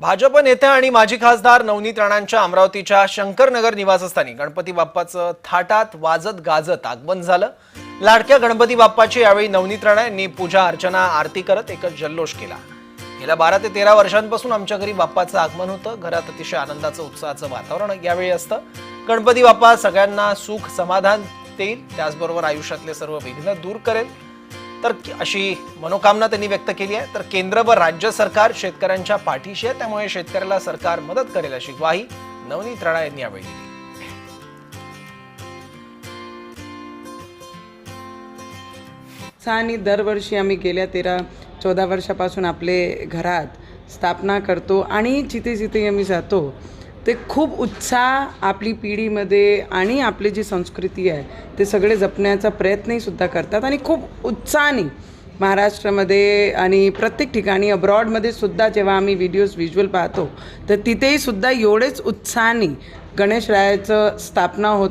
भाजप नेत्या आणि माजी खासदार नवनीत राणांच्या अमरावतीच्या शंकरनगर निवासस्थानी गणपती बाप्पाचं थाटात वाजत गाजत आगमन झालं. लाडक्या गणपती बाप्पाची यावेळी नवनीत राणा यांनी पूजा अर्चना आरती करत एकच जल्लोष केला. गेल्या बारा ते तेरा वर्षांपासून आमच्या घरी बाप्पाचं आगमन होतं. घरात अतिशय आनंदाचं उत्साहाचं वातावरण यावेळी असतं. गणपती बाप्पा सगळ्यांना सुख समाधान देईल. त्याचबरोबर आयुष्यातले सर्व विघ्न दूर करेल. तर अशी मनोकामना त्यांनी व्यक्त केली आहे. तर केंद्र व राज्य सरकार शेतकऱ्यांच्या पाठीशी आहे. त्यामुळे शेतकऱ्याला सरकार मदत करेल अशी ग्वाही नवनीत राणा यांनी यावेळी दिली. आणि दरवर्षी आम्ही गेल्या तेरा चौदा वर्षापासून आपले घरात स्थापना करतो आणि जिथे जिथे आम्ही जातो ते खूप उत्साह आपली पिढीमध्ये आणि आपली जी संस्कृती आहे ते सगळे जपण्याचा प्रयत्नही सुद्धा करतात आणि खूप उत्साहाने महाराष्ट्रामध्ये आणि प्रत्येक ठिकाणी अब्रॉडमध्ये सुद्धा जेव्हा आम्ही व्हिडिओज व्हिज्युअल पाहतो तर तिथेही सुद्धा एवढेच उत्साहाने गणेशरायाचं स्थापना होत